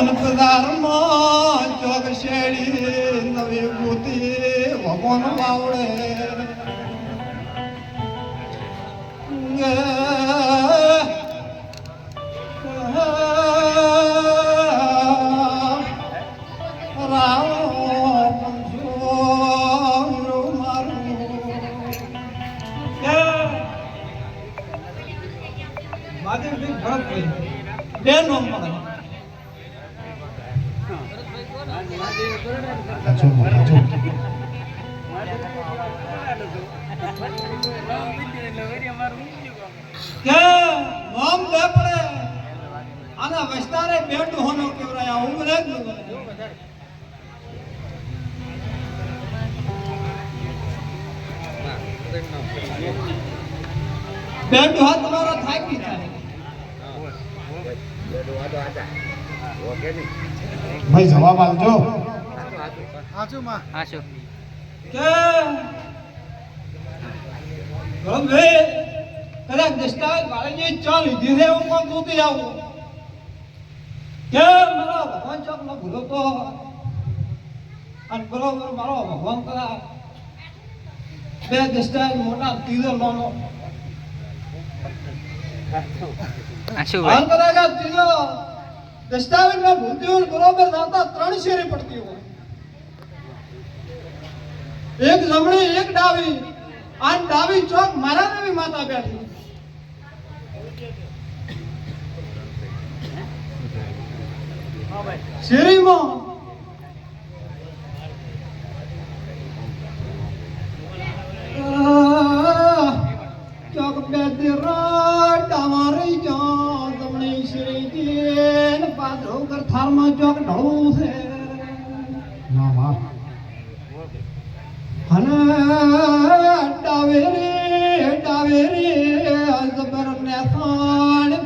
મોહન બજારમાં ચોક શેડી નવી બુતી ભગવાન વાવડે રામ કે આના વસ્તારે બેટ હોનો કેવરાય હું ન બેટ હાથ તમારા થાકી જાય ભાઈ જવાબ આપજો. હાચું કે ગોમભાઈ કદાચ દસ્તાવેજ વાળીની ચા લીધી છે હું પણ દૂધી આવું કે મારા ભગવાન ચોક નો ભૂલો તો અને બરોબર મારો ભગવાન કદા બે દસ્તાવેજ મોટા લોનો હાચું ભાઈ? ત્રીજો દસ્તાવેજમાં ભૂલતી હોય ને બરોબર થતા ત્રણ શેરી પડતી હોય. એક જમણી, એક ડાવી આ ડાવી ચોક મારા નવી માતા બેઠી. શેરીમાં ચોક બે પાદરો ચોક ઢળવું છે.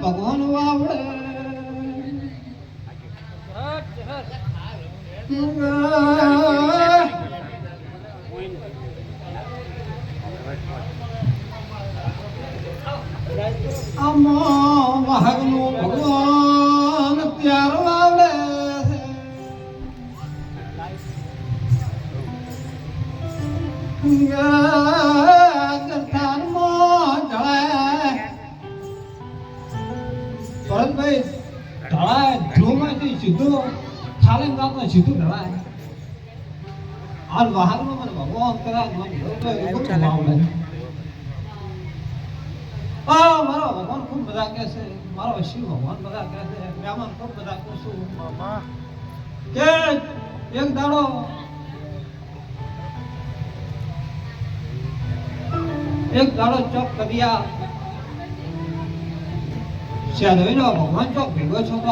ભગવાન વાવડે. આમાં વાહગનું ભગવાન ત્યાર ભરતભાઈ, ઢળાય, ધ્રુવમાંથી સીધું ખાલી સીધું ઢળાય. હાલ વાહનમાં મને ભગવાન કરાય. આ મારો ભગવાન ખૂબ બધા કહે છે. મારો શિવ ભગવાન બધા કહે છે. મહેમાન ખૂબ બધા કહું છું. કે એક દાડો એક દાડો ચોક કદિયા શ્યાદવીનો ભગવાન ચોક ભેગો છો તો